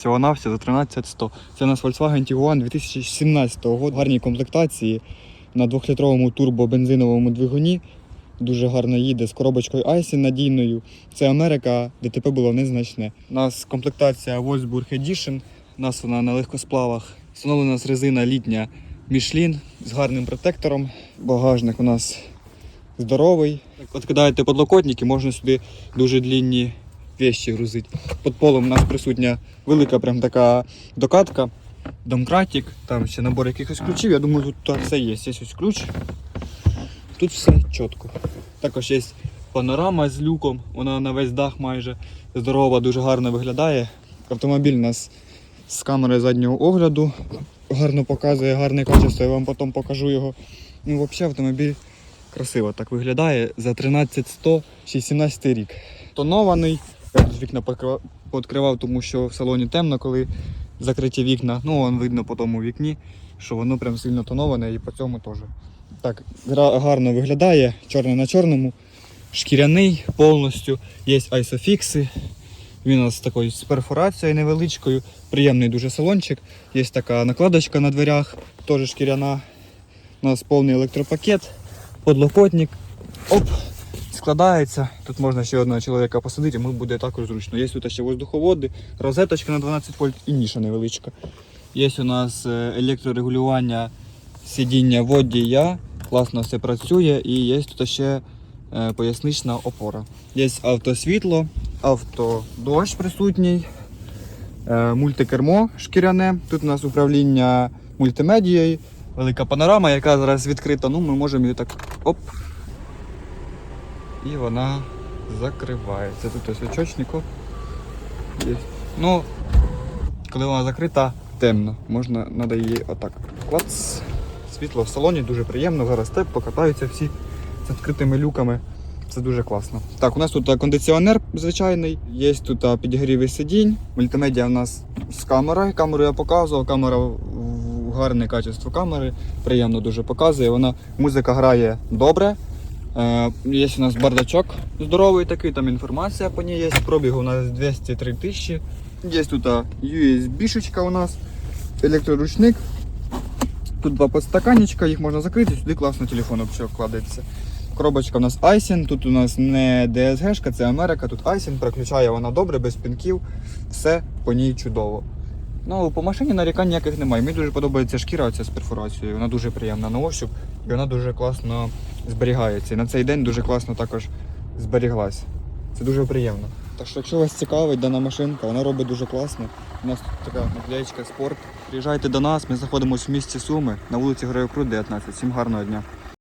Всього навсього за 13100. Це у нас Volkswagen Tiguan 2017 року. Гарній комплектації на 2-літровому турбобензиновому двигуні. Дуже гарно їде з коробочкою Айсі надійною. Це Америка, ДТП було незначне. У нас комплектація Wolfsburg Edition. У нас вона на легкосплавах. Встановлена нас резина літня Michelin з гарним протектором. Багажник у нас здоровий. От кидаєте подлокотники, можна сюди дуже длінні вещі грузити. Під полом у нас присутня велика прям така докатка, домкратик, там ще набор якихось ключів. Я думаю, тут так все є. Є ось ключ. Тут все чітко. Також є панорама з люком, вона на весь дах майже здорова, дуже гарно виглядає. Автомобіль у нас з камерою заднього огляду гарно показує, гарне качество, я вам потім покажу його. Ну, взагалі автомобіль красиво так виглядає за 13100 ще 17 рік. Тонований. Я тут вікна пооткривав, тому що в салоні темно, коли закриті вікна. Ну, вон видно по тому вікні, що воно прям сильно тоноване і по цьому теж. Так, гарно виглядає, чорне на чорному, шкіряний повністю, є айсофікси. Він у нас такий з перфорацією невеличкою, приємний дуже салончик. Є така накладочка на дверях, теж шкіряна. У нас повний електропакет, подлокотник. Оп, складається. Тут можна ще одного чоловіка посадити, йому буде також зручно. Є тут ще воздуховоди, розеточка на 12 вольт і ніша невеличка. Є у нас е, електрорегулювання сидіння водія, класно все працює і є тут ще е, пояснична опора. Є автосвітло, автодощ присутній, е, мультикермо шкіряне. Тут у нас управління мультимедією, велика панорама, яка зараз відкрита. Ну, ми можемо її так оп. І вона закривається. Тут ось очочник. Є. Ну, коли вона закрита, темно. Можна треба її отак. Клац. Світло в салоні дуже приємно. Зараз тепло, покатаються всі з відкритими люками. Це дуже класно. Так, у нас тут кондиціонер звичайний, є тут а, підігріви сидінь, мультимедіа у нас з камерою. Камеру я показував, камера в- гарне качество камери, приємно дуже показує. Вона музика грає добре. Е, є у нас бардачок здоровий такий, там інформація по ній є. Пробіг у нас 203 тисячі. Є тут USB-шечка у нас, електроручник. Тут два подстаканничка, їх можна закрити, сюди класно телефон взагалі. Коробочка у нас Айсін, тут у нас не DSG, це Америка, тут Айсін, переключає вона добре, без пінків, все по ній чудово. Ну, по машині нарікань ніяких немає. Мені дуже подобається шкіра оця з перфорацією, вона дуже приємна на ощуп і вона дуже класно зберігається. І на цей день дуже класно також зберіглась. Це дуже приємно. Так що, якщо вас цікавить дана машинка, вона робить дуже класно. У нас тут така наклеєчка спорт. Приїжджайте до нас, ми знаходимося в місті Суми на вулиці Героїв Крут, 19. Всім гарного дня.